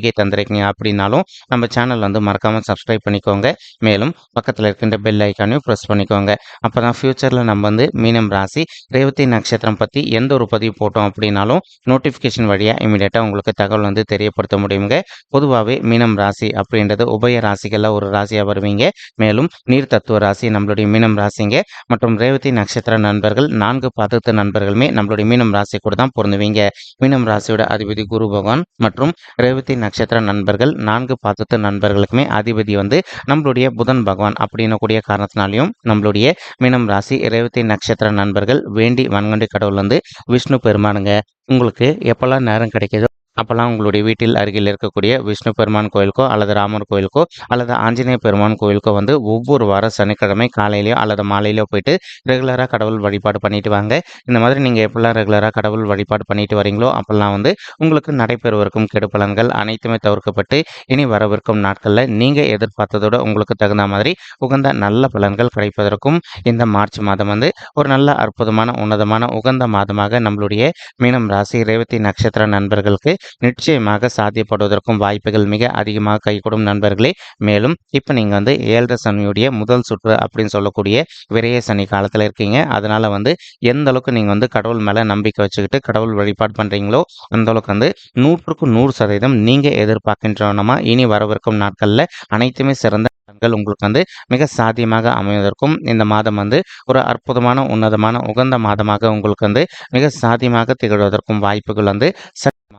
வருகை தந்திருக்கீங்க அப்படின்னாலும் நம்ம சேனல் வந்து மறக்காமல் சப்ஸ்கிரைப் பண்ணிக்கோங்க. மேலும் பக்கத்தில் இருக்கின்ற பெல் ஐக்கானையும் ப்ரெஸ் பண்ணிக்கோங்க. அப்போ தான் ஃப்யூச்சரில் நம்ம வந்து மீனம் ராசி ரேவதி நட்சத்திரம் பற்றி எந்த ஒரு பதிவு போட்டோம் அப்படின்னாலும் நோட்டிஃபிகேஷன் வழியாக இமீடியட்டாக உங்களுக்கு தகவல் வந்து தெரியப்படுத்த முடியுங்க. பொதுவாகவே மீனம் ராசி அப்படின்றது உபய ராசிகளில் ஒரு ராசியாக வருவீங்க. மேலும் நீர் தத்துவ ராசி நம்மளுடைய மீனம் ராசிங்க. மற்றும் ரேவதி நட்சத்திர நண்பர்கள் நான்கு பாதத்து நண்பர்களுமே நம்மளுடைய மீனம் ராசி கூட தான் பொருந்துவீங்க. மீனம் ராசியோட அதிபதி குரு பகவான் மற்றும் ரேவதி நட்சத்திர நட்சத்திர நண்பர்கள் நான்கு பாத்திரத்து நண்பர்களுக்குமே அதிபதி வந்து நம்மளுடைய புதன் பகவான் அப்படின்னக்கூடிய காரணத்தினாலையும் நம்மளுடைய மீனம் ராசி ரேவதி நட்சத்திர நண்பர்கள் வேண்டி வன்கொண்டி கடவுள் வந்து விஷ்ணு பெருமானுங்க. உங்களுக்கு எப்பெல்லாம் நேரம் கிடைக்கிதோ அப்போல்லாம் உங்களுடைய வீட்டில் அருகில் இருக்கக்கூடிய விஷ்ணு பெருமான் கோயிலுக்கோ அல்லது ராமர் கோயிலுக்கோ அல்லது ஆஞ்சநேய பெருமான் கோயிலுக்கோ வந்து ஒவ்வொரு வாரம் சனிக்கிழமை காலையிலையோ அல்லது மாலையிலோ போயிட்டு ரெகுலராக கடவுள் வழிபாடு பண்ணிட்டு வாங்க. இந்த மாதிரி நீங்கள் எப்பெல்லாம் ரெகுலராக கடவுள் வழிபாடு பண்ணிட்டு வரீங்களோ அப்போல்லாம் வந்து உங்களுக்கு நடைபெறுவதற்கும் கெடுபலன்கள் அனைத்துமே தவிர்க்கப்பட்டு இனி வரவிருக்கும் நாட்களில் நீங்கள் எதிர்பார்த்ததோட உங்களுக்கு தகுந்த மாதிரி உகந்த நல்ல பலன்கள் கிடைப்பதற்கும் இந்த மார்ச் மாதம் வந்து ஒரு நல்ல அற்புதமான உன்னதமான உகந்த மாதமாக நம்மளுடைய மீனம் ராசி ரேவதி நட்சத்திர நண்பர்களுக்கு நிச்சயமாக சாத்தியப்படுவதற்கும் வாய்ப்புகள் மிக அதிகமாக கைகூடும் நண்பர்களே. மேலும் இப்போ நீங்கள் வந்து ஏழரை சனியுடைய முதல் சுற்று அப்படின்னு சொல்லக்கூடிய விரைய சனி காலத்தில் இருக்கீங்க. அதனால் வந்து எந்த அளவுக்கு நீங்கள் வந்து கடவுள் மேலே நம்பிக்கை வச்சுக்கிட்டு கடவுள் வழிபாடு பண்ணுறீங்களோ அந்த அளவுக்கு வந்து நூற்றுக்கு நூறு சதவீதம் நீங்கள் எதிர்பார்க்கின்றனமா இனி வரவிருக்கும் நாட்களில் அனைத்துமே சிறந்த பலன்கள் உங்களுக்கு வந்து மிக சாத்தியமாக அமைவதற்கும் இந்த மாதம் வந்து ஒரு அற்புதமான உன்னதமான உகந்த மாதமாக உங்களுக்கு வந்து மிக சாத்தியமாக திகழ்வதற்கும் வாய்ப்புகள் வந்து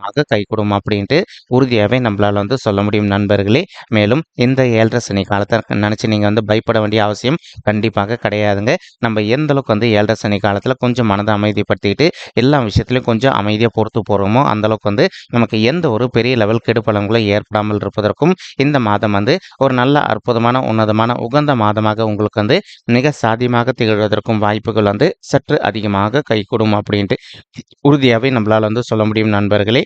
கை கைகூடும் அப்படின்ட்டு உறுதியாகவே நம்மளால் வந்து சொல்ல முடியும் நண்பர்களே. மேலும் இந்த ஏழரை சனி காலத்தை நினச்சி நீங்கள் வந்து பயப்பட வேண்டிய அவசியம் கண்டிப்பாக கிடையாதுங்க. நம்ம எந்த அளவுக்கு வந்து ஏழரை சனி காலத்தில் கொஞ்சம் மனதை அமைதிப்படுத்திக்கிட்டு எல்லா விஷயத்துலையும் கொஞ்சம் அமைதியாக பொறுத்து போகிறோமோ அந்தளவுக்கு வந்து நமக்கு எந்த ஒரு பெரிய லெவல் கெடுப்பலங்களும் ஏற்படாமல் இருப்பதற்கும் இந்த மாதம் வந்து ஒரு நல்ல அற்புதமான உன்னதமான உகந்த மாதமாக உங்களுக்கு வந்து மிக சாதியமாக திகழ்வதற்கும் வாய்ப்புகள் வந்து சற்று அதிகமாக கைகூடும் அப்படின்ட்டு உறுதியாகவே நம்மளால் வந்து சொல்ல முடியும் நண்பர்களே.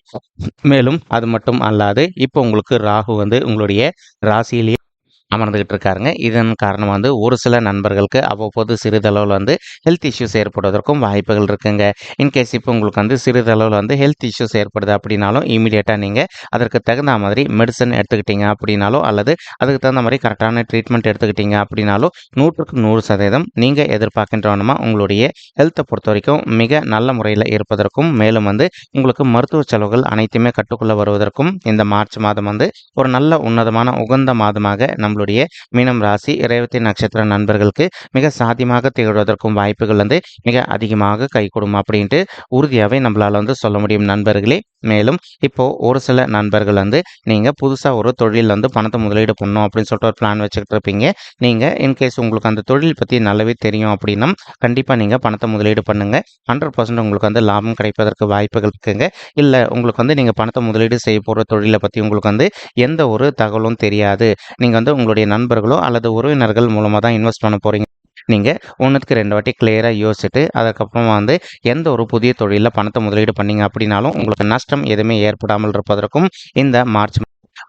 மேலும் அது மட்டும் அல்லாது இப்போ உங்களுக்கு ராகு வந்து உங்களுடைய ராசியிலேயே அமர்ந்துக்கிட்டு இருக்காருங்க இதன் காரணம் வந்து ஒரு சில நண்பர்களுக்கு அவ்வப்போது சிறிதளவில் வந்து ஹெல்த் இஷ்யூஸ் ஏற்படுவதற்கும் வாய்ப்புகள் இருக்குங்க. இன்கேஸ் இப்போ உங்களுக்கு வந்து சிறிதளவில் வந்து ஹெல்த் இஷ்யூஸ் ஏற்படுது அப்படின்னாலும் இமீடியட்டாக நீங்கள் அதற்கு தகுந்த மாதிரி மெடிசன் எடுத்துக்கிட்டீங்க அப்படின்னாலும் அல்லது அதுக்கு தகுந்த மாதிரி கரெக்டான ட்ரீட்மெண்ட் எடுத்துக்கிட்டீங்க அப்படின்னாலும் நூற்றுக்கு நூறு சதவீதம் நீங்கள் எதிர்பார்க்கின்றவனமாக உங்களுடைய ஹெல்த்தை பொறுத்த வரைக்கும் மிக நல்ல முறையில் இருப்பதற்கும் மேலும் வந்து உங்களுக்கு மருத்துவ செலவுகள் அனைத்துமே கட்டுக்குள்ளே வருவதற்கும் இந்த மார்ச் மாதம் வந்து ஒரு நல்ல உன்னதமான உகந்த மாதமாக நம்மளுடைய நம்மளுடைய மீனம் ராசி இறைவத்தி நட்சத்திர நண்பர்களுக்கு மிக சாத்தியமாக திகழ்வதற்கும் வாய்ப்புகள் வந்து மிக அதிகமாக கைகூடும் அப்படின்ட்டு உறுதியாகவே நம்மளால் வந்து சொல்ல முடியும் நண்பர்களே. மேலும் இப்போ ஒரு சில நண்பர்கள் வந்து நீங்கள் புதுசாக ஒரு தொழில் வந்து பணத்தை முதலீடு பண்ணணும் அப்படின்னு சொல்லிட்டு ஒரு பிளான் வச்சுக்கிட்டு இருப்பீங்க நீங்கள் இன்கேஸ் உங்களுக்கு அந்த தொழில் பற்றி நல்லாவே தெரியும் அப்படின்னா கண்டிப்பாக நீங்கள் பணத்தை முதலீடு பண்ணுங்கள் ஹண்ட்ரட் பர்சன்ட் உங்களுக்கு வந்து லாபம் கிடைப்பதற்கு வாய்ப்புகள் இருக்குங்க. இல்லை உங்களுக்கு வந்து நீங்கள் பணத்தை முதலீடு செய்ய போகிற தொழிலை பற்றி உங்களுக்கு வந்து எந்த ஒரு தகவலும் தெரியாது. நீங்கள் வந்து உங்களுடைய நண்பர்களோ அல்லது உறவினர்கள் மூலமாக தான் இன்வெஸ்ட் பண்ண போகிறீங்க நீங்கள் ஒன்றுக்கு ரெண்டு வாட்டி கிளியராக யோசிச்சுட்டு அதுக்கப்புறமா வந்து எந்த ஒரு புதிய தொழிலில் பணத்தை முதலீடு பண்ணீங்க அப்படின்னாலும் உங்களுக்கு நஷ்டம் எதுவுமே ஏற்படாமல் இருப்பதற்கும் இந்த மார்ச்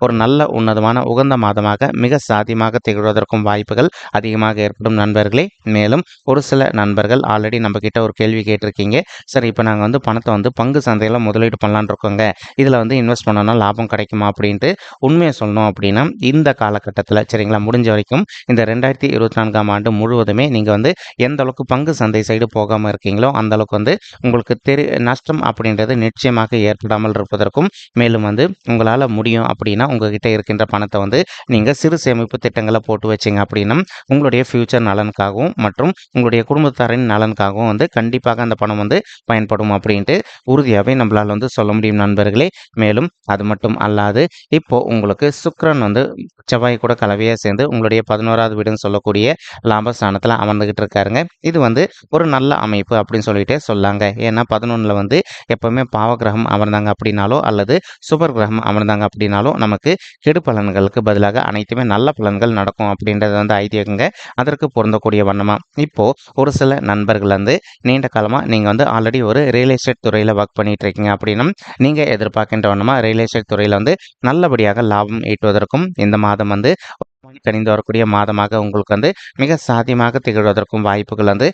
ஒரு நல்ல உன்னதமான உகந்த மாதமாக மிக சாத்தியமாக திகழ்வதற்கும் வாய்ப்புகள் அதிகமாக ஏற்படும் நண்பர்களே. மேலும் ஒரு சில நண்பர்கள் ஆல்ரெடி நம்ம கிட்ட ஒரு கேள்வி கேட்டிருக்கீங்க. சார் இப்போ நாங்கள் வந்து பணத்தை வந்து பங்கு சந்தையில் முதலீடு பண்ணலான் இருக்கோங்க. இதில் வந்து இன்வெஸ்ட் பண்ணோன்னா லாபம் கிடைக்குமா அப்படின்ட்டு உண்மையை சொல்லணும் அப்படின்னா இந்த காலகட்டத்தில் சரிங்களா முடிஞ்ச வரைக்கும் இந்த ரெண்டாயிரத்தி இருபத்தி நான்காம் ஆண்டு முழுவதுமே நீங்கள் வந்து எந்த அளவுக்கு பங்கு சந்தை சைடு போகாமல் இருக்கீங்களோ அந்த அளவுக்கு வந்து உங்களுக்கு தெரி நஷ்டம் அப்படின்றது நிச்சயமாக ஏற்படாமல் இருப்பதற்கும் மேலும் வந்து உங்களால் முடியும் அப்படின்னா அப்படின்னா உங்ககிட்ட இருக்கின்ற பணத்தை வந்து நீங்கள் சிறு சேமிப்பு திட்டங்களை போட்டு வச்சிங்க அப்படின்னா உங்களுடைய ஃப்யூச்சர் நலனுக்காகவும் மற்றும் உங்களுடைய குடும்பத்தாரின் நலனுக்காகவும் வந்து கண்டிப்பாக அந்த பணம் வந்து பயன்படும் அப்படின்ட்டு உறுதியாகவே நம்மளால் வந்து சொல்ல முடியும் நண்பர்களே. மேலும் அது மட்டும் அல்லாது இப்போ உங்களுக்கு சுக்ரன் வந்து செவ்வாய் கூட கலவையாக சேர்ந்து உங்களுடைய பதினோராவது வீடுன்னு சொல்லக்கூடிய லாபஸ்தானத்தில் அமர்ந்துகிட்டு இருக்காருங்க. இது வந்து ஒரு நல்ல அமைப்பு அப்படின்னு சொல்லிட்டு சொல்லாங்க. ஏன்னா பதினொன்றில் வந்து எப்பவுமே பாவகிரகம் அமர்ந்தாங்க அப்படின்னாலோ அல்லது சுபர் கிரகம் அமர்ந்தாங்க அப்படின்னாலோ நமக்கு கெடு பலன்களுக்கு பதிலாக அனைத்துமே நல்ல பலன்கள் நடக்கும் அப்படின்றது வந்து ஐதீகங்க. அதற்கு பொருந்தக்கூடிய வண்ணமா. இப்போ ஒரு சில நண்பர்கள் வந்து நீண்ட காலமாக நீங்கள் வந்து ஆல்ரெடி ஒரு ரியல் எஸ்டேட் துறையில் ஒர்க் பண்ணிட்டு இருக்கீங்க அப்படின்னா நீங்கள் எதிர்பார்க்கின்ற வண்ணமாக ரியல் எஸ்டேட் துறையில் வந்து நல்லபடியாக லாபம் ஈட்டுவதற்கும் இந்த மாதம் வந்து கணிந்து வரக்கூடிய மாதமாக உங்களுக்கு வந்து மிக சாத்தியமாக திகழ்வதற்கும் வாய்ப்புகள் வந்து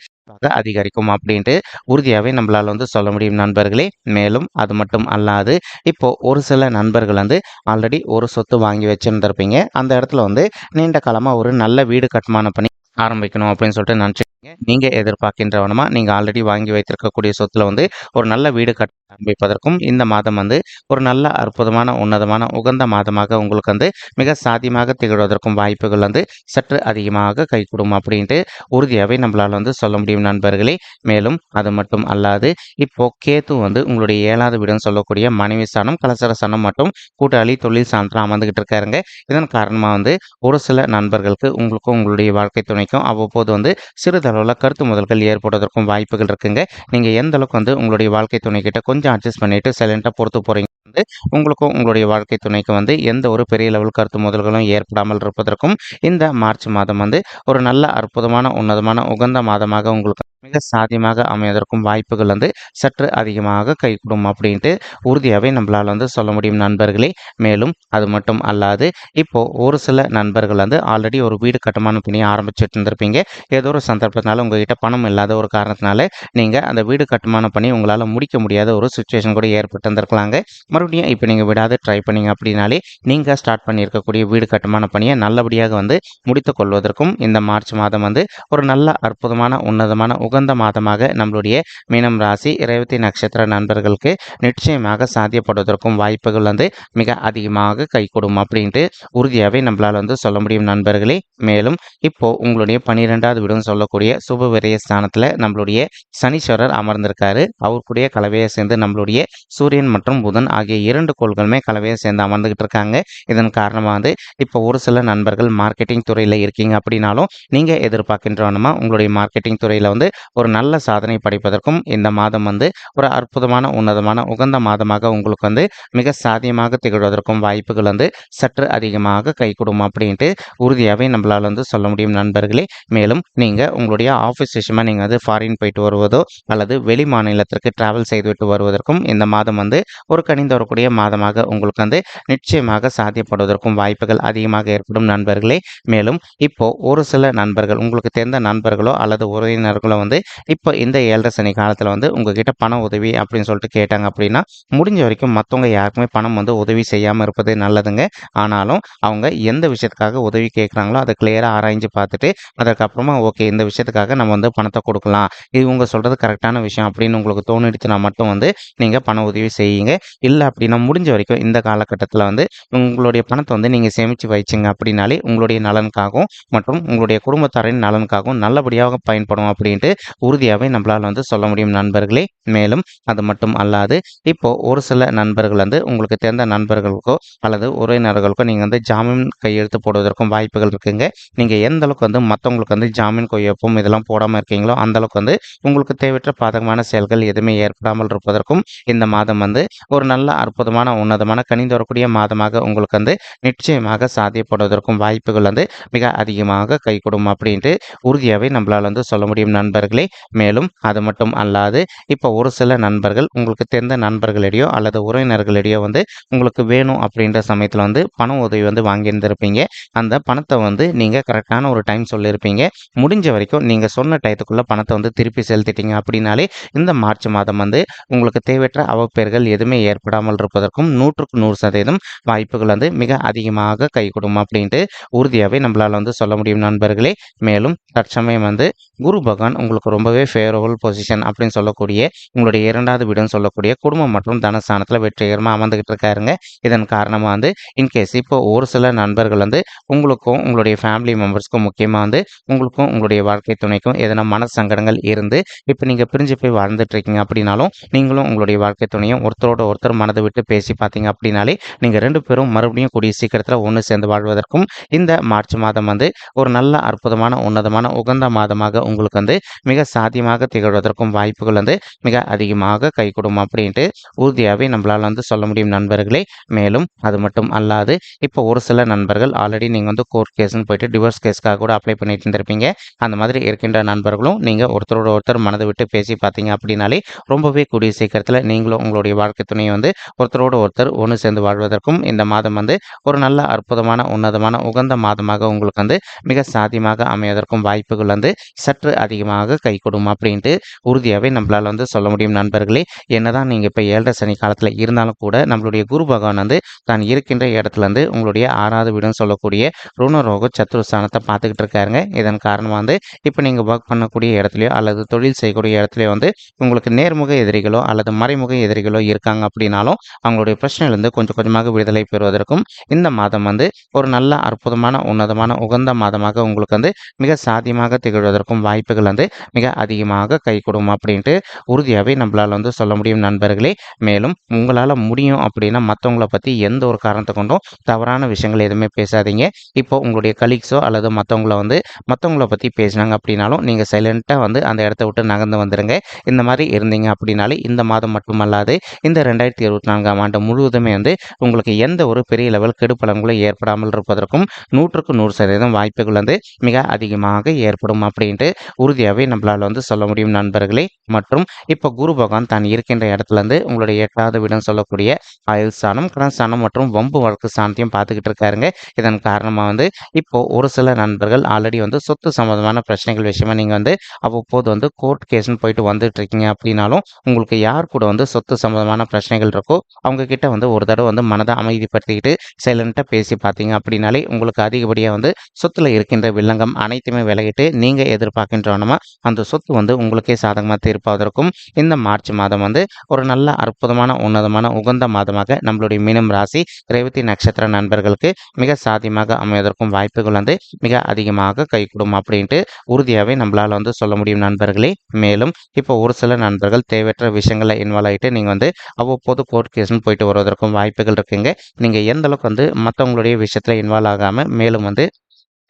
அதிகரிக்கும் அப்படின்ட்டு உறுதியாகவே நம்மளால் வந்து சொல்ல முடியும் நண்பர்களே. மேலும் அது மட்டும் அல்லாது இப்போ ஒரு சில நண்பர்கள் வந்து ஆல்ரெடி ஒரு சொத்து வாங்கி வச்சுருந்துருப்பீங்க. அந்த இடத்துல வந்து நீண்ட காலமாக ஒரு நல்ல வீடு கட்டுமான பணி ஆரம்பிக்கணும் அப்படின்னு சொல்லிட்டு நினச்சி நீங்கள் எதிர்பார்க்கின்றவனமா? நீங்கள் ஆல்ரெடி வாங்கி வைத்திருக்கக்கூடிய சொத்துல வந்து ஒரு நல்ல வீடு கட்ட ஆரம்பிப்பதற்கும் இந்த மாதம் வந்து ஒரு நல்ல அற்புதமான உன்னதமான உகந்த மாதமாக உங்களுக்கு வந்து மிக சாத்தியமாக திகழ்வதற்கும் வாய்ப்புகள் வந்து சற்று அதிகமாக கைகூடும் அப்படின்ட்டு உறுதியாகவே நம்மளால் வந்து சொல்ல முடியும் நண்பர்களே. மேலும் அது மட்டும் அல்லாது இப்போ கேத்து வந்து உங்களுடைய ஏழாவது வீடுன்னு சொல்லக்கூடிய மனைவி ஸ்தானம் கலசர ஸ்தானம் மற்றும் கூட்டாளி தொழில் சார்ந்த அமர்ந்துகிட்டு இருக்காருங்க. இதன் காரணமாக வந்து ஒரு சில நண்பர்களுக்கு உங்களுக்கும் உங்களுடைய வாழ்க்கை துணைக்கும் அவ்வப்போது வந்து அளவில் கருத்து முதல்கள் ஏற்படுவதற்கும் வாய்ப்புகள் இருக்குங்க. நீங்கள் எந்த அளவுக்கு வந்து உங்களுடைய வாழ்க்கை துணைக்கிட்ட கொஞ்சம் அட்ஜஸ்ட் பண்ணிட்டு சைலண்டாக பொறுத்து போகிறீங்க வந்து உங்களுக்கும் உங்களுடைய வாழ்க்கை துணைக்கு வந்து எந்த ஒரு பெரிய லெவல் கருத்து முதல்களும் ஏற்படாமல் இருப்பதற்கும் இந்த மார்ச் மாதம் வந்து ஒரு நல்ல அற்புதமான உன்னதமான உகந்த மாதமாக உங்களுக்கு மிக சாத்தியமாக அமைவதற்கும் வாய்ப்புகள் வந்து சற்று அதிகமாக கைகூடும் அப்படின்ட்டு உறுதியாகவே நம்மளால் வந்து சொல்ல முடியும் நண்பர்களே. மேலும் அது மட்டும் அல்லாது இப்போது ஒரு சில நண்பர்கள் வந்து ஆல்ரெடி ஒரு வீடு கட்டுமான பணியை ஆரம்பிச்சுட்டு இருந்திருப்பீங்க. ஏதோ ஒரு சந்தர்ப்பத்தினால உங்ககிட்ட பணம் இல்லாத ஒரு காரணத்தினால நீங்கள் அந்த வீடு கட்டுமான பணி உங்களால் முடிக்க முடியாத ஒரு சுச்சுவேஷன் கூட ஏற்பட்டு இருந்திருக்கலாங்க. மறுபடியும் இப்போ நீங்கள் விடாது ட்ரை பண்ணீங்க அப்படின்னாலே நீங்கள் ஸ்டார்ட் பண்ணியிருக்கக்கூடிய வீடு கட்டுமான பணியை நல்லபடியாக வந்து முடித்து கொள்வதற்கும் இந்த மார்ச் மாதம் வந்து ஒரு நல்ல அற்புதமான உன்னதமான உகந்த மாதமாக நம்மளுடைய மீனம் ராசி ரேவதி நட்சத்திர நண்பர்களுக்கு நிச்சயமாக சாத்தியப்படுவதற்கும் வாய்ப்புகள் வந்து மிக அதிகமாக கைகூடும் அப்படின்ட்டு உறுதியாகவே நம்மளால் வந்து சொல்ல முடியும் நண்பர்களே. மேலும் இப்போ உங்களுடைய பன்னிரெண்டாவது வீடுன்னு சொல்லக்கூடிய சுப விரய ஸ்தானத்தில் நம்மளுடைய சனீஸ்வரர் அமர்ந்திருக்காரு. அவருக்குடைய கலவையை சேர்ந்து நம்மளுடைய சூரியன் மற்றும் புதன் ஆகிய இரண்டு கோள்களுமே கலவையை சேர்ந்து அமர்ந்துகிட்டு இருக்காங்க. இதன் காரணமாக வந்து இப்போ ஒரு சில நண்பர்கள் மார்க்கெட்டிங் துறையில் இருக்கீங்க அப்படின்னாலும் நீங்கள் எதிர்பார்க்கின்றவனமா உங்களுடைய மார்க்கெட்டிங் துறையில் வந்து ஒரு நல்ல சாதனை படைப்பதற்கும் இந்த மாதம் வந்து ஒரு அற்புதமான உன்னதமான உகந்த மாதமாக உங்களுக்கு வந்து மிக சாதியமாக திகழ்வதற்கும் வாய்ப்புகள் வந்து சற்று அதிகமாக கைகூடும் அப்படின்ட்டு உறுதியாகவே நம்மளால் வந்து சொல்ல முடியும் நண்பர்களே. மேலும் நீங்கள் உங்களுடைய ஆஃபீஸ் விஷயமாக நீங்கள் வந்து ஃபாரின் போயிட்டு வருவதோ அல்லது வெளி மாநிலத்திற்கு டிராவல் செய்துவிட்டு வருவதற்கும் இந்த மாதம் வந்து ஒரு கணிந்து வரக்கூடிய மாதமாக உங்களுக்கு வந்து நிச்சயமாக சாத்தியப்படுவதற்கும் வாய்ப்புகள் அதிகமாக ஏற்படும் நண்பர்களே. மேலும் இப்போ ஒரு சில நண்பர்கள் உங்களுக்கு தெரிந்த நண்பர்களோ அல்லது உறவினர்களோ வந்து இப்போ இந்த ஏழரை சனி காலத்தில் வந்து உங்ககிட்ட பண உதவி அப்படின்னு சொல்லிட்டு கேட்டாங்க அப்படின்னா முடிஞ்ச வரைக்கும் மற்றவங்க யாருக்குமே பணம் வந்து உதவி செய்யாமல் இருப்பது நல்லதுங்க. ஆனாலும் அவங்க எந்த விஷயத்துக்காக உதவி கேட்குறாங்களோ அதை கிளியராக ஆராய்ஞ்சு பார்த்துட்டு அதுக்கப்புறமா ஓகே இந்த விஷயத்துக்காக நம்ம வந்து பணத்தை கொடுக்கலாம். இது உங்கள் சொல்கிறது கரெக்டான விஷயம் அப்படின்னு உங்களுக்கு தோணிடுச்சுன்னா மட்டும் வந்து நீங்கள் பண உதவி செய்யுங்க. இல்லை அப்படின்னா முடிஞ்ச வரைக்கும் இந்த காலகட்டத்தில் வந்து உங்களுடைய பணத்தை வந்து நீங்கள் சேமித்து வச்சிங்க அப்படின்னாலே உங்களுடைய நலனுக்காகவும் மற்றும் உங்களுடைய குடும்பத்தாரின் நலனுக்காகவும் நல்லபடியாக பயன்படும் அப்படின்ட்டு உறுதியாகவே நம்மளால் வந்து சொல்ல முடியும் நண்பர்களே. மேலும் அது மட்டும் அல்லாது இப்போ ஒரு சில நண்பர்கள் வந்து உங்களுக்கு தெரிந்த நண்பர்களுக்கோ அல்லது உறவினர்களுக்கோ நீங்கள் வந்து ஜாமீன் கையெழுத்து போடுவதற்கும் வாய்ப்புகள் இருக்குங்க. நீங்கள் எந்த அளவுக்கு வந்து மற்றவங்களுக்கு வந்து ஜாமீன் கையொப்பம் இதெல்லாம் போடாமல் இருக்கீங்களோ அந்த அளவுக்கு வந்து உங்களுக்கு தேவையற்ற பாதகமான செயல்கள் எதுவுமே ஏற்படாமல் இருப்பதற்கும் இந்த மாதம் வந்து ஒரு நல்ல அற்புதமான உன்னதமான கணிந்து வரக்கூடிய மாதமாக உங்களுக்கு வந்து நிச்சயமாக சாத்தியப்படுவதற்கும் வாய்ப்புகள் வந்து மிக அதிகமாக கைகூடும் அப்படின்ட்டு உறுதியாகவே நம்மளால் வந்து சொல்ல முடியும் நண்பர்கள். மேலும் அது மட்டும் அல்லாது இப்போ ஒரு சில நண்பர்கள் உங்களுக்கு தெரிந்த நண்பர்களிடையோ அல்லது உறவினர்களிடையோ வந்து உங்களுக்கு வேணும் அப்படின்ற சமயத்தில் வந்து பண உதவி வந்து வாங்கியிருந்திருப்பீங்க. அந்த பணத்தை வந்து நீங்கள் கரெக்டான ஒரு டைம் சொல்லியிருப்பீங்க. முடிஞ்ச வரைக்கும் நீங்கள் சொன்ன டயத்துக்குள்ளே பணத்தை வந்து திருப்பி செலுத்திட்டீங்க அப்படின்னாலே இந்த மார்ச் மாதம் வந்து உங்களுக்கு தேவையற்ற அவப்பெயர்கள் எதுவுமே ஏற்படாமல் இருப்பதற்கும் நூற்றுக்கு நூறு சதவீதம் வாய்ப்புகள் வந்து மிக அதிகமாக கைகூடும் அப்படின்ட்டு உறுதியாகவே நம்மளால் வந்து சொல்ல முடியும் நண்பர்களே. மேலும் தற்சமயம் வந்து குரு பகவான் உங்களுக்கு உங்களுக்கு ரொம்பவே ஃபேவரபுள் பொசிஷன் அப்படின்னு சொல்லக்கூடிய உங்களுடைய இரண்டாவது வீடுன்னு சொல்லக்கூடிய குடும்பம் மற்றும் தனஸ்தானத்தில் வெற்றிகரமாக அமர்ந்துகிட்டு இருக்காருங்க. இதன் காரணமாக வந்து இன்கேஸ் இப்போ ஒரு சில நண்பர்கள் வந்து உங்களுக்கும் உங்களுடைய ஃபேமிலி மெம்பர்ஸ்க்கும் முக்கியமாக வந்து உங்களுக்கும் உங்களுடைய வாழ்க்கை துணைக்கும் எதனா மன சங்கடங்கள் இருந்து இப்போ நீங்கள் பிரிஞ்சு போய் வாழ்ந்துட்டு இருக்கீங்க அப்படின்னாலும் நீங்களும் உங்களுடைய வாழ்க்கை துணையும் ஒருத்தரோட ஒருத்தர் மனதை விட்டு பேசி பார்த்தீங்க அப்படின்னாலே நீங்கள் ரெண்டு பேரும் மறுபடியும் கூடிய சீக்கிரத்தில் ஒன்று சேர்ந்து வாழ்வதற்கும் இந்த மார்ச் மாதம் வந்து ஒரு நல்ல அற்புதமான உன்னதமான உகந்த மாதமாக உங்களுக்கு வந்து மிக சாத்தியமாக திகழ்வதற்கும் வாய்ப்புகள் வந்து மிக அதிகமாக கை கொடுக்கும் அப்படின்ட்டு உறுதியாகவே நம்மளால் வந்து சொல்ல முடியும் நண்பர்களே. மேலும் அது மட்டும் அல்லாது இப்போ ஒரு சில நண்பர்கள் ஆல்ரெடி நீங்கள் வந்து கோர்ட் கேஸ்ன்னு போயிட்டு டிவோர்ஸ் கேஸ்க்காக கூட அப்ளை பண்ணிட்டு இருந்திருப்பீங்க. அந்த மாதிரி இருக்கின்ற நண்பர்களும் நீங்கள் ஒருத்தரோட ஒருத்தர் மனதை விட்டு பேசி பார்த்தீங்க அப்படின்னாலே ரொம்பவே கூடிய சீக்கிரத்தில் நீங்களும் உங்களுடைய வாழ்க்கை துணையை வந்து ஒருத்தரோட ஒருத்தர் ஒன்று சேர்ந்து வாழ்வதற்கும் இந்த மாதம் வந்து ஒரு நல்ல அற்புதமான உன்னதமான உகந்த மாதமாக உங்களுக்கு வந்து மிக சாத்தியமாக அமைவதற்கும் வாய்ப்புகள் வந்து சற்று அதிகமாக கை கொடுக்கும் அப்படின்ட்டு உறுதியாகவே நம்மளால் வந்து சொல்ல முடியும் நண்பர்களே. என்னதான் நீங்கள் இப்போ ஏழரை சனி காலத்தில் இருந்தாலும் கூட நம்மளுடைய குரு பகவான் வந்து தான் இருக்கின்ற இடத்துலேருந்து உங்களுடைய ஆறாவது வீடுன்னு சொல்லக்கூடிய ருணரோக சத்துருஸ்தானத்தை பார்த்துக்கிட்டு இருக்காருங்க. இதன் காரணமாக வந்து இப்போ நீங்கள் ஒர்க் பண்ணக்கூடிய இடத்துலையோ அல்லது தொழில் செய்யக்கூடிய இடத்துலையோ வந்து உங்களுக்கு நேர்முக எதிரிகளோ அல்லது மறைமுக எதிரிகளோ இருக்காங்க அப்படின்னாலும் அவங்களுடைய பிரச்சனையிலிருந்து கொஞ்சம் கொஞ்சமாக விடுதலை பெறுவதற்கும் இந்த மாதம் வந்து ஒரு நல்ல அற்புதமான உன்னதமான உகந்த மாதமாக உங்களுக்கு வந்து மிக சாத்தியமாக திகழ்வதற்கும் வாய்ப்புகள் வந்து மிக அதிகமாக கை கொடுக்கும் அப்படின்ட்டு உறுதியாகவே நம்மளால் வந்து சொல்ல முடியும் நண்பர்களே. மேலும் உங்களால் முடியும் அப்படின்னா மற்றவங்கள பற்றி எந்த ஒரு காரணத்தை கொண்டும் தவறான விஷயங்கள் எதுவுமே பேசாதீங்க. இப்போ உங்களுடைய கலீக்ஸோ அல்லது மற்றவங்கள வந்து மற்றவங்கள பற்றி பேசினாங்க அப்படின்னாலும் நீங்கள் சைலண்ட்டாக வந்து அந்த இடத்த விட்டு நகர்ந்து வந்துடுங்க இந்த மாதிரி இருந்தீங்க அப்படின்னாலே இந்த மாதம் மட்டுமல்லாது இந்த ரெண்டாயிரத்தி இருபத்தி நான்காம் ஆண்டு முழுவதுமே வந்து உங்களுக்கு எந்த ஒரு பெரிய லெவல் கெடுப்பலன்களும் ஏற்படாமல் இருப்பதற்கும் நூற்றுக்கு நூறு சதவீதம் வாய்ப்புகள் வந்து மிக அதிகமாக ஏற்படும் அப்படின்ட்டு உறுதியாகவே நம்மளால் வந்து சொல்ல முடியும் நண்பர்களே. மற்றும் இப்போ குரு பகவான் தான் இருக்கின்ற இடத்துல இருந்து உங்களுடைய எட்டாவது வீடுன்னு சொல்லக்கூடிய ஆயுள் ஸ்தானம் கடன் ஸ்தானம் மற்றும் வம்பு வழக்கு ஸ்தானத்தையும் பார்த்துக்கிட்டு இருக்காருங்க. இதன் காரணமாக வந்து இப்போது ஒரு சில நண்பர்கள் ஆல்ரெடி வந்து சொத்து சம்மந்தமான பிரச்சனைகள் விஷயமா நீங்கள் வந்து அவ்வப்போது வந்து கோர்ட் கேஸ்னு போயிட்டு வந்துட்டு இருக்கீங்க அப்படின்னாலும் உங்களுக்கு யார் கூட வந்து சொத்து சம்மந்தமான பிரச்சனைகள் இருக்கோ அவங்க கிட்ட வந்து ஒரு தடவை வந்து மனதை அமைதிப்படுத்திக்கிட்டு சைலண்ட்டாக பேசி பார்த்தீங்க அப்படின்னாலே உங்களுக்கு அதிகப்படியாக வந்து சொத்துல இருக்கின்ற வில்லங்கம் அனைத்துமே விலகிட்டு நீங்கள் எதிர்பார்க்கின்றவனமா அந்த சொத்து வந்து உங்களுக்கே சாதகமாக தீர்ப்பதற்கும் இந்த மார்ச் மாதம் வந்து ஒரு நல்ல அற்புதமான உன்னதமான உகந்த மாதமாக நம்மளுடைய மீனம் ராசி ரேவதி நட்சத்திர நண்பர்களுக்கு மிக சாத்தியமாக அமைவதற்கும் வாய்ப்புகள் வந்து மிக அதிகமாக கைகூடும் அப்படின்ட்டு உறுதியாகவே நம்மளால் வந்து சொல்ல முடியும் நண்பர்களே. மேலும் இப்போ ஒரு சில நண்பர்கள் தேவையற்ற விஷயங்களை இன்வால்வ் ஆகிட்டு நீங்கள் வந்து அவ்வப்போது கோர்ட் கேஸ்னு போயிட்டு வருவதற்கும் வாய்ப்புகள் இருக்குங்க. நீங்கள் எந்த அளவுக்கு வந்து மற்றவங்களுடைய விஷயத்தில் இன்வால்வ் ஆகாமல் மேலும் வந்து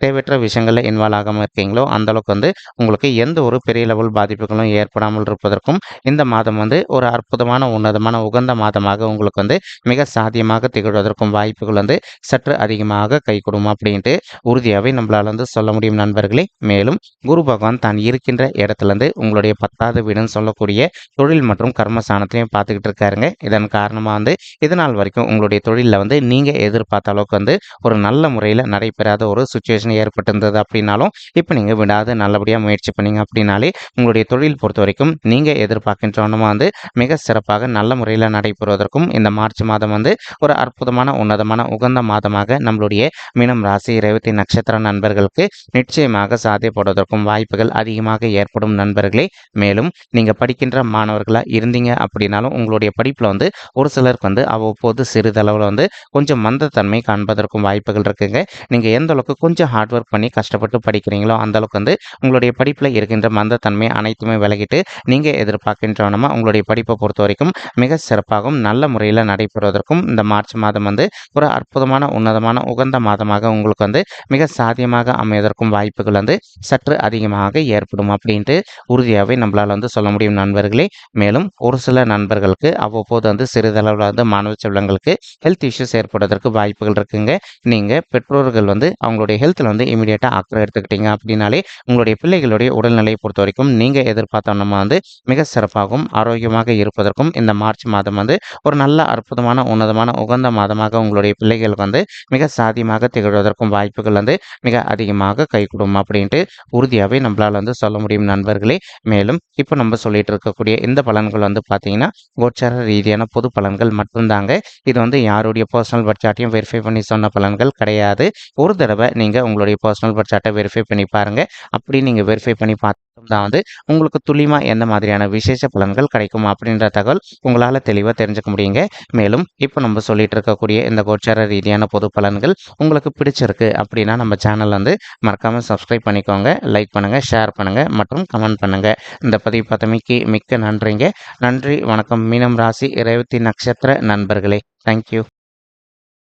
தேவையற்ற விஷயங்களில் இன்வால்வ் ஆகாமல் இருக்கீங்களோ அந்தளவுக்கு வந்து உங்களுக்கு எந்த ஒரு பெரிய லெவல் பாதிப்புகளும் ஏற்படாமல் இருப்பதற்கும் இந்த மாதம் வந்து ஒரு அற்புதமான உன்னதமான உகந்த மாதமாக உங்களுக்கு வந்து மிக சாத்தியமாக திகழ்வதற்கும் வாய்ப்புகள் வந்து சற்று அதிகமாக கை கொடுக்கும் அப்படின்ட்டு உறுதியாகவே நம்மளால் வந்து சொல்ல முடியும் நண்பர்களே. மேலும் குரு பகவான் தான் இருக்கின்ற இடத்துலேருந்து உங்களுடைய பத்தாவது வீடுன்னு சொல்லக்கூடிய தொழில் மற்றும் கர்மஸ்தானத்தையும் பார்த்துக்கிட்டு இருக்காருங்க. இதன் காரணமாக வந்து இதனால் வரைக்கும் உங்களுடைய தொழிலில் வந்து நீங்கள் எதிர்பார்த்த அளவுக்கு வந்து ஒரு நல்ல முறையில் நடைபெறாத ஒரு சுச்சுவேஷன் ஏற்பட்டிருந்தது அப்படின்னாலும் இப்போ நீங்கள் விடாது நல்லபடியாக முயற்சி பண்ணீங்க அப்படின்னாலே உங்களுடைய தொழில் பொறுத்த வரைக்கும் நீங்கள் எதிர்பார்க்கின்ற ஒன்றுமா வந்து மிக சிறப்பாக நல்ல முறையில் நடைபெறுவதற்கும் இந்த மார்ச் மாதம் வந்து ஒரு அற்புதமான உன்னதமான உகந்த மாதமாக நம்மளுடைய மீனம் ராசி ரேவதி நட்சத்திர நண்பர்களுக்கு நிச்சயமாக சாத்தியப்படுவதற்கும் வாய்ப்புகள் அதிகமாக ஏற்படும் நண்பர்களே. மேலும் நீங்கள் படிக்கின்ற மாணவர்களாக இருந்தீங்க அப்படின்னாலும் உங்களுடைய படிப்பில் வந்து ஒரு சிலருக்கு வந்து அவ்வப்போது சிறிதளவில் வந்து கொஞ்சம் மந்தத்தன்மை காண்பதற்கும் வாய்ப்புகள் இருக்குங்க. நீங்கள் எந்த அளவுக்கு கொஞ்சம் ஹார்ட் ஒர்க் பண்ணி கஷ்டப்பட்டு படிக்கிறீங்களோ அந்தளவுக்கு வந்து உங்களுடைய படிப்பில் இருக்கின்ற மந்தத்தன்மை அனைத்துமே விலகிட்டு நீங்கள் எதிர்பார்க்கின்றவனமா உங்களுடைய படிப்பை பொறுத்த வரைக்கும் மிக சிறப்பாகவும் நல்ல முறையில் நடைபெறுவதற்கும் இந்த மார்ச் மாதம் வந்து ஒரு அற்புதமான உன்னதமான உகந்த மாதமாக உங்களுக்கு வந்து மிக சாத்தியமாக அமைவதற்கும் வாய்ப்புகள் வந்து சற்று அதிகமாக ஏற்படும் அப்படின்ட்டு உறுதியாகவே நம்மளால் வந்து சொல்ல முடியும் நண்பர்களே. மேலும் ஒரு சில நண்பர்களுக்கு அவ்வப்போது வந்து சிறிதளவில் வந்து மாணவ செல்வங்களுக்கு ஹெல்த் இஷ்யூஸ் ஏற்படுவதற்கு வாய்ப்புகள் இருக்குங்க. நீங்கள் பெற்றோர்கள் வந்து அவங்களுடைய விஷயத்தில் வந்து இமீடியட்டாக அக்கறை எடுத்துக்கிட்டீங்க அப்படின்னாலே உங்களுடைய பிள்ளைகளுடைய உடல்நிலையை பொறுத்த வரைக்கும் நீங்கள் எதிர்பார்த்த வந்து மிக சிறப்பாகவும் ஆரோக்கியமாக இருப்பதற்கும் இந்த மார்ச் மாதம் வந்து ஒரு நல்ல அற்புதமான உன்னதமான உகந்த மாதமாக உங்களுடைய பிள்ளைகளுக்கு வந்து மிக சாதியமாக திகழ்வதற்கும் வாய்ப்புகள் வந்து மிக அதிகமாக கைகூடும் அப்படின்ட்டு உறுதியாகவே நம்மளால் வந்து சொல்ல முடியும் நண்பர்களே. மேலும் இப்போ நம்ம சொல்லிட்டு இருக்கக்கூடிய இந்த பலன்கள் வந்து பார்த்தீங்கன்னா கோச்சார ரீதியான பொது பலன்கள் மட்டும்தாங்க. இது வந்து யாருடைய பர்சனல் பட்ஜெட்டையும் வெரிஃபை பண்ணி சொன்ன பலன்கள் கிடையாது. ஒரு தடவை நீங்கள் உங்களுடைய பர்சனல் பட்ஜெட்டை வெரிஃபை பண்ணி பாருங்கள் அப்படி நீங்கள் வெரிஃபை பண்ணி பார்த்தோம்னா வந்து உங்களுக்கு துல்லியமாக எந்த மாதிரியான விசேஷ பலன்கள் கிடைக்கும் அப்படின்ற தகவல் உங்களால் தெளிவாக தெரிஞ்சுக்க முடியுங்க. மேலும் இப்போ நம்ம சொல்லிட்டு இருக்கக்கூடிய இந்த கோச்சார ரீதியான பொது பலன்கள் உங்களுக்கு பிடிச்சிருக்கு அப்படின்னா நம்ம சேனல் வந்து மறக்காமல் சப்ஸ்கிரைப் பண்ணிக்கோங்க. லைக் பண்ணுங்கள் ஷேர் பண்ணுங்கள் மற்றும் கமெண்ட் பண்ணுங்கள் இந்த பதிவு பார்த்தமைக்கு மிக்க நன்றிங்க. நன்றி வணக்கம். மீனம் ராசி ரேவதி நட்சத்திர நண்பர்களே. தேங்க்யூ